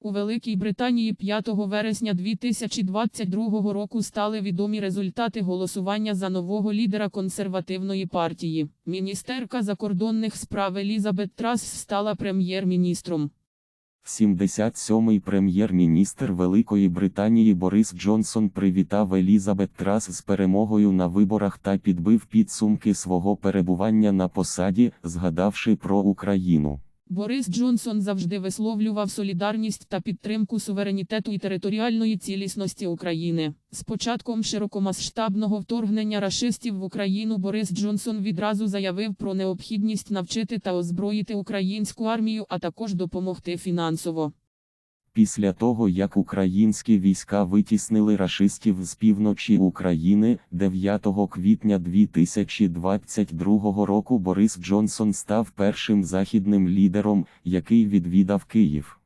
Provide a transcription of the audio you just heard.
У Великій Британії 5 вересня 2022 року стали відомі результати голосування за нового лідера консервативної партії. Міністерка закордонних справ Елізабет Трас стала прем'єр-міністром. 77-й прем'єр-міністр Великої Британії Борис Джонсон привітав Елізабет Трас з перемогою на виборах та підбив підсумки свого перебування на посаді, згадавши про Україну. Борис Джонсон завжди висловлював солідарність та підтримку суверенітету і територіальної цілісності України. З початком широкомасштабного вторгнення рашистів в Україну Борис Джонсон відразу заявив про необхідність навчити та озброїти українську армію, а також допомогти фінансово. Після того, як українські війська витіснили рашистів з півночі України, 9 квітня 2022 року Борис Джонсон став першим західним лідером, який відвідав Київ.